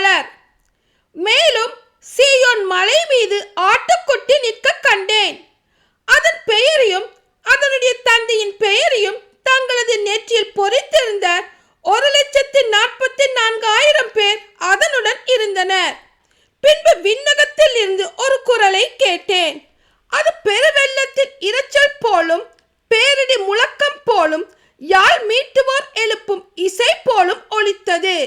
Bowler. மேலும் சீயோன் மலை மீது ஆட்டுக்குட்டி நிற்க கண்டேன். அதன் பெயரையும் அதனுடைய தந்தையின் பெயரையும் தங்களது நெற்றியில் பொறித்திருந்த ஒரு லட்சத்தி நாற்பத்தி நான்காயிரம் பேர் அதனுடன் இருந்தனர். பின்பு விண்ணகத்தில் இருந்து ஒரு குரலை கேட்டேன். அது பெருவெள்ளத்தின் இரைச்சல் போலும் பேரிடி முழக்கம் போலும் யாழ் மீட்டுவோர் எழுப்பும் இசை போலும் ஒலித்தது.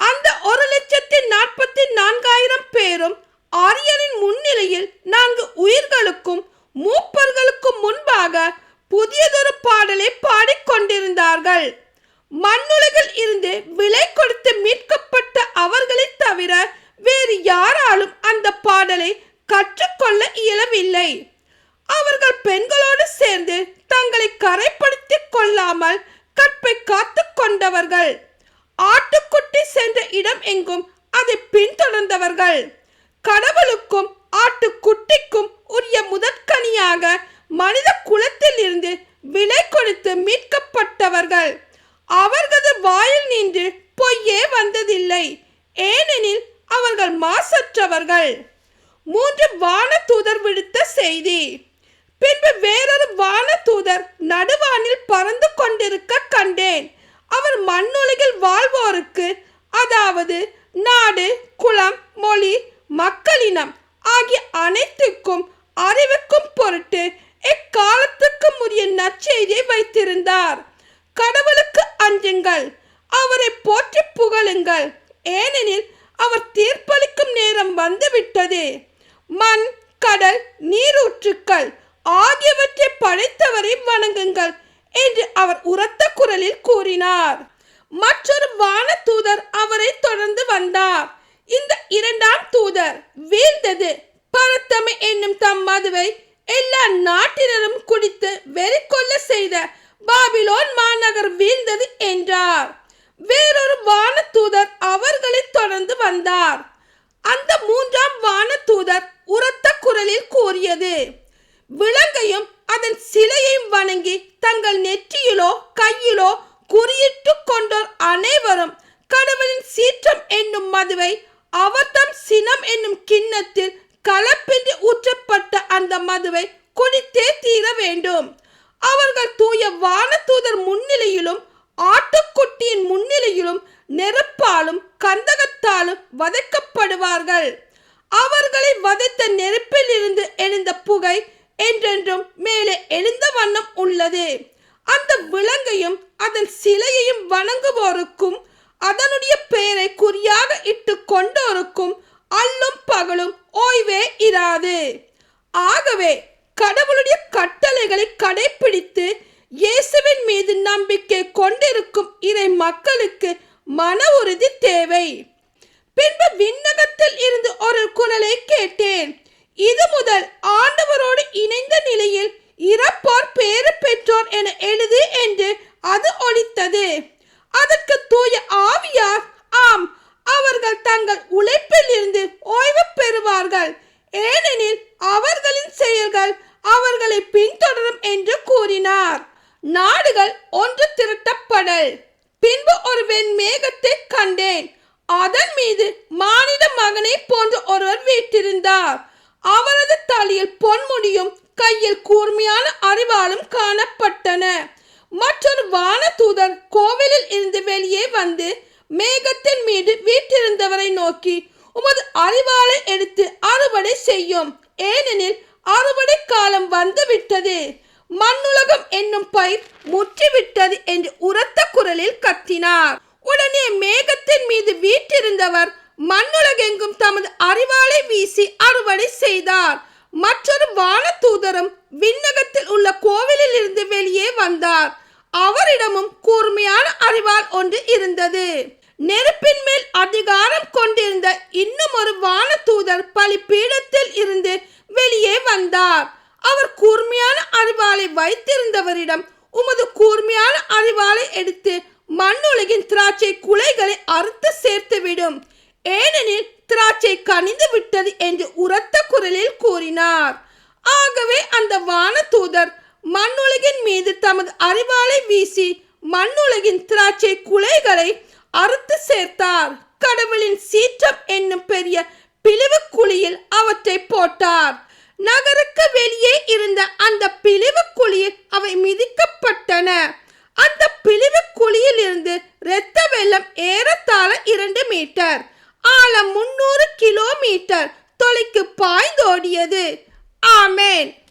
அந்த ஒரு லட்சத்தி நாற்பத்தி நான்காயிரம் பேரும் ஆரியரின் முன்னிலையில் நான்கு உயிர்களுக்கும் மூப்பர்களுக்கும் முன்பாக புதியதொரு பாடலை பாடிக்கொண்டிருந்தார்கள். மண்ணுலகில் இருந்து விலை கொடுத்து மீட்கப்பட்ட அவர்களை தவிர வேறு யாராலும் அந்த பாடலை கற்றுக்கொள்ள இயலவில்லை. அவர்கள் பெண்களோடு சேர்ந்து தங்களை கரைப்படுத்திக் கொள்ளாமல் கற்பை காத்து கொண்டவர்கள். ஆட்டுக்குட்டி சென்ற இடம் எங்கும் அதை பின்தொடர்ந்தவர்கள். கடவுளுக்கும் ஆட்டுக்குட்டிக்கும் உரிய முதற்கனியாக மனித குலத்தில் இருந்து விலை கொடுத்து மீட்கப்பட்டவர்கள். அவர்களது வாயில் நின்று பொய்யே வந்ததில்லை. ஏனெனில் அவர்கள் மாசற்றவர்கள். மூன்று வான தூதர் விடுத்த செய்தி. பின்பு வேறொரு வான தூதர் நடுவானில் பறந்து கொண்டிருக்க கண்டேன். அவர் மண்ணுலகில் வாழ்வோருக்கு அதாவது நாடு குலம் மொழி மக்களினம் ஆகிய அனைத்துக்கும் அறிவுக்கும் பொருட்டு எக்காலத்துக்கு உரிய நற்செய்தியை வைத்திருந்தார். கடவுளுக்கு அஞ்சுங்கள் அவரை போற்றி புகழுங்கள். ஏனெனில் அவர் தீர்ப்பளிக்கும் நேரம் வந்துவிட்டது. மண் கடல் நீரூற்றுக்கள் ஆகியவற்றை படைத்தவரை வணங்குங்கள். என்று அவர் உரத்த குரலில் கூறினார். மற்றொரு வான தூதர் அவரை தொடர்ந்து வந்தார். இந்த இரண்டாம் தூதர் வீழ்ந்தது. பரத்தமை என்னும் தம் மதுவை எல்லா நாட்டினரும் குடித்து வெறி கொள்ள செய்த பாபிலோன் மாநகர் வீழ்ந்தது என்றார். வேறொரு வான தூதர் அவர்களை தொடர்ந்து வந்தார். அந்த மூன்றாம் வான தூதர் உரத்த குரலில் கூறியது விலங்கையும் அதன் சிலையையும் வணங்கி தங்கள் நெற்றியிலோ கையிலோ குறியிட்டு கொண்டோர் அனைவரும் கடவுளின் சீற்றம் என்னும் மதுவை அவதம் சினம் என்னும் கிண்ணத்தில் கலப்பின்றி ஊற்றப்பட்ட அந்த மதுவை குடித்தே தீர வேண்டும். அவர்கள் தூய வானதூதர் முன்னிலையிலும் ஆட்டுக்குட்டியின் முன்னிலையிலும் நெருப்பாலும் கந்தகத்தாலும் வதைக்கப்படுவார்கள். அவர்களை வதைத்த நெருப்பில் இருந்து எழுந்த புகை என்றென்றும் மேலே எழுந்த வண்ணம் உள்ளது. அந்த விலங்கையும் அதன் சிலையையும் வணங்குவோருக்கும் அதனுடைய பெயரை குறியாக இட்டு கொண்டோருக்கும் அல்லும் பகலும் ஓய்வே இராது. ஆகவே கடவுளுடைய கட்டளைகளை கடைபிடித்து இயேசுவின் மீது நம்பிக்கை கொண்டிருக்கும் இறை மக்களுக்கு மன உறுதி தேவை. பின்பு விண்ணகத்தில் இருந்து ஒரு குரலை கேட்டேன். இது முதல் ஆண்டவரோடு இணைந்த நிலையில் இறப்போர் பேறு பெற்றோர் என எழுது என்று அது ஒழித்தது அதற்கு தூய ஆவியார் ஆம் அவர்கள் தங்கள் உழைப்பில் இருந்து ஓய்வு பெறுவார்கள். ஏனெனில் அவர்களின் செயல்கள் அவர்களை பின்தொடரும் என்று கூறினார். நாடுகள் ஒன்று திரட்டப்படல். பின்பு ஒரு வெண் மேகத்தை கண்டேன். அதன் மீது மானிட மகனை போன்ற ஒருவர் வீட்டிருந்தார் அவரது தலையில் பொன்முடியும் கையில் கூர்மையான அறிவாலும் காணப்பட்டன. மற்றொரு வானதூதர் கோவிலில் இருந்து வெளியே வந்து மேகத்தின் மீது வீட்டிருந்தவரை நோக்கி உமது அறிவாலை எடுத்து அறுவடை செய்யும். ஏனெனில் அறுவடை காலம் வந்துவிட்டது. மண்ணுலகம் என்னும் பயிர் முற்றிவிட்டது என்று உரத்த குரலில் கத்தினார். உடனே மேகத்தின் மீது வீற்றிருந்தவர் மண்ணுலகெங்கும் தமது அறிவாளை வீசி அறுவடை செய்தார். மற்றொரு வானதூதரும் விண்ணகத்தில் உள்ள கோவிலில் இருந்து வெளியே வந்தார். அவரிடமும் கூர்மையான அறிவால் ஒன்று இருந்தது. நெருப்பின் மேல் அதிகாரம் கொண்டிருந்த இன்னும் ஒரு பலி பீடத்தில் இருந்து வெளியே வந்தார். அவர் கூர்மையான அறிவாளை வைத்திருந்தவரிடம் உமது கூர்மையான அறிவாளை எடுத்து மண்ணுலகின் திராட்சை குலைகளை அறுத்து சேர்த்துவிடும். ஏனெனில் திராட்சை கனிந்து விட்டது என்று உரத்த குரலில் கூறினார். ஆகவே அந்த வானதூதர் மண்ணுலகின் மீது தமது அறிவாளை வீசி மண்ணுலகின் திராட்சை குலைகளை அறுத்து சேர்த்தார். கடவுளின் சீற்றம் என்னும் பெரிய பிளவு குழியில் அவற்றை போட்டார். நகருக்கு வெளியே இருந்த அந்த பிளவு குழியில் அவை மிதிக்கப்பட்டன. அந்த பிளவு குழியில் இருந்து இரத்த வெள்ளம் ஏறத்தாழ இரண்டு மீட்டர். ஆழம் முன்னூறு கிலோமீட்டர் தொலைக்கு பாய்ந்தோடியது. ஆமேன்.